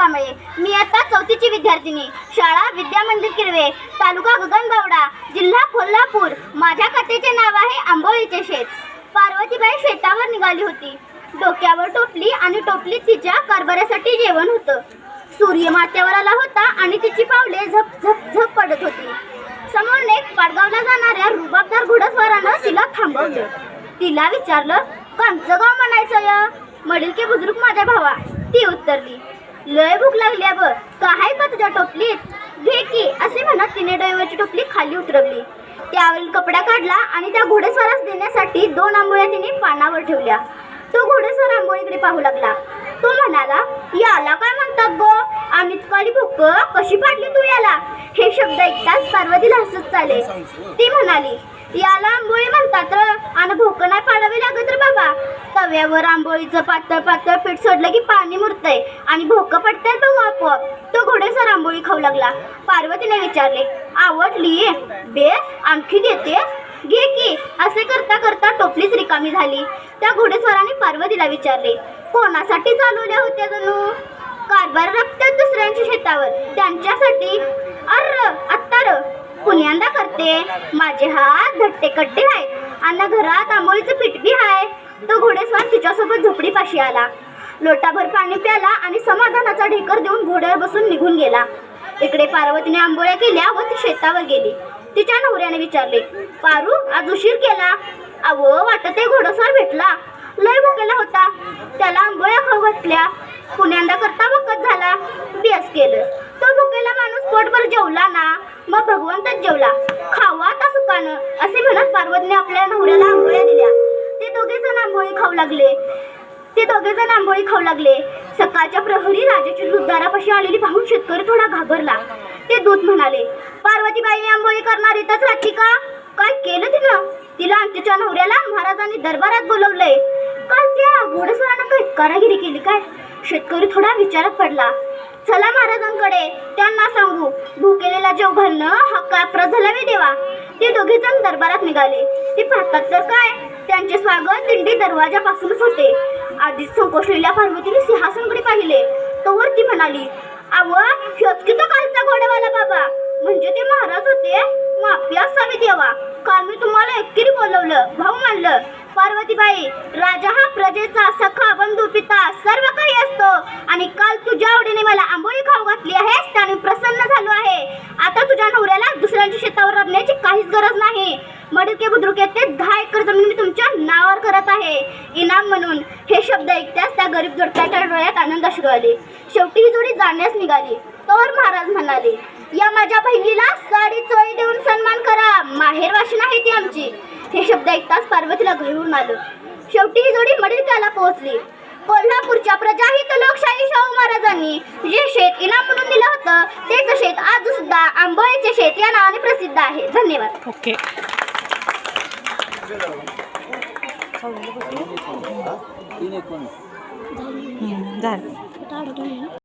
कांबळे. मी आता चौथीची विद्यार्थिनी. शाळा विद्या मंदिर किरवे तालुका गगनबावडा जिल्हा कोल्हापूर. माझ्या कथेचे नाव आहे आंबोळीचे शेत. पार्वतीबाई शेतावर निघाली होती. डोक्यावर टोपली आणि टोपलीत तिच्या करबऱ्यासाठी जेवण होतं. सूर्य माथ्यावर आला होता आणि तिची पावले झप झप झप पडत होती. समोरने पाडगावला जाणाऱ्या रुबाबदार घोडस्वारानं तिला थांबवलं. तिला विचारलं कोणचं गाव म्हणायचं या? मडील की बुजुर्ग माझ्या भावा? ती उत्तरली लय भूक लागली आहे काय का तुझ्या टोपलीत? घे की असे म्हणत तिने ड्रायव्हरची टोपली खाली उतरवली. त्यावरील कपडा काढला आणि त्या घोडेस्वारास देण्यासाठी दोन आंबोळ्या तिने पानावर ठेवल्या. तो घोडेस्वार आंबोळीकडे पाहू लागला. तो म्हणाला याला काय म्हणतात गो? आम्ही काली भूक कशी पाडली तू याला? हे शब्द ऐकताच पार्वतीला हसत चाले ती म्हणाली याला आंबोळी म्हणतात र आणि भोकं नाही पाडावी लागत रे बाबा. तव्यावर आंबोळीचं पातळ पातळ पीठ सोडलं की पाणी मुरत आणि भोकं पडतंय बघू आपोआप तो घोडेसर आंबोळी खाऊ लागला पार्वतीने विचारले आवडली बेस आणखी देते. घे की. असे करता करता टोपलीच रिकामी झाली. त्या घोडेस्वाराने पार्वतीला विचारले कोणासाठी चालवल्या होत्या जणू कारभार रक्तात दुसऱ्यांच्या शेतावर. त्यांच्यासाठी. अर्र अत्तर पुण्यांदा करते? माझे हात धट्टे कट्टे आहेत. आणि घरात आंबोळीचं पीठ बी आहे तो घोडेस्वार तिच्यासोबत झोपडीपाशी आला. लोटाभर पाणी प्याला आणि समाधानाचा ढेकर देऊन घोड्यावर बसून निघून गेला. इकडे पार्वतीने आंबोळ्या केल्या व ती शेतावर गेली. तिच्या नवऱ्याने विचारले पारू आज उशीर केला? अहो वाटत आहे भेटला. लय भुकेला होता. त्याला आंबोळ्या खाऊ घातल्या पुण्यांदा करता वकत झाला. बेस केलं. तो भुकेला माणूस पोटभर जेवला ना मग भगवंतच जेवला. खावा आता सुकानं असे म्हणत पार्वतीने आपल्या नवऱ्याला आंबोळ्या दिल्या. ते दोघे जण आंबोळी खाऊ लागले. ते दोघे जण आंबोळी खाऊ लागले. सकाळच्या प्रहरी राजाची दूध दारापाशी आलेली पाहून शेतकरी थोडा घाबरला. ते दूध म्हणाले पार्वतीबाई आंबोळी करणार येतच राहते का? काय केलं तिनं? तिला आमच्या नवऱ्याला महाराजांनी दरबारात बोलवलंय. काल त्या घोडेस्वारानं काय कारागिरी केली काय? शेतकरी थोडा विचारात पडला. चला महाराजांकडे त्यांना सांगू. भुकेलेला जेव घालणं हा काय प्रझलावे झाला देवा. ते दोघे जण दरबारात निघाले. ते पाहतात तर काय? त्यांचे स्वागत दिंडी दरवाजापासूनच होते. आधीच संकोचलेल्या पार्वतीने सिंहासनकडे पाहिले. तोवर ती म्हणाली अव ह्योच की तो कालचा घोडेवाला बाबा? म्हणजे ते महाराज होते? माफी असावी देवा. काल मी तुम्हाला एकटी बोलवलं भाऊ मानलं. पार्वतीबाई राजा हा प्रजेचा सखा बंधू पिता सर्व काही असतो. आणि काल तुझ्या आवडीने मला आंबोळी खाऊ घातली आहेस त्याने प्रसन्न झालो आहे. आता तुझ्या नवऱ्याला दुसऱ्यांच्या शेतावर रडण्याची काहीच गरज नाही. मडके बुद्रुक ते दहा एकर जमीन मी तुमच्या नावावर करत आहे. इनाम म्हणून हे शब्द ऐकताच त्या गरीब जोडप्याच्या डोळ्यात आनंद शिरवले. शेवटी ही जोडी जाण्यास निघाली. तोवर महाराज म्हणाले या माझ्या बहिणीला साडी चोळी देऊन सन्मान करा. माहेर वाशिन आहे ती आमची. हे शब्द ऐकताच पार्वतीला घरून आलं. शेवटी ही जोडी मडिलक्याला पोहोचली. कोल्हापूरच्या प्रजाहित लोकशाही शाहू महाराजांनी जे शेत इनाम म्हणून दिलं होतं तेच शेत आज सुद्धा आंबोळीचे शेत या नावाने प्रसिद्ध आहे. धन्यवाद. ओके. okay. झालं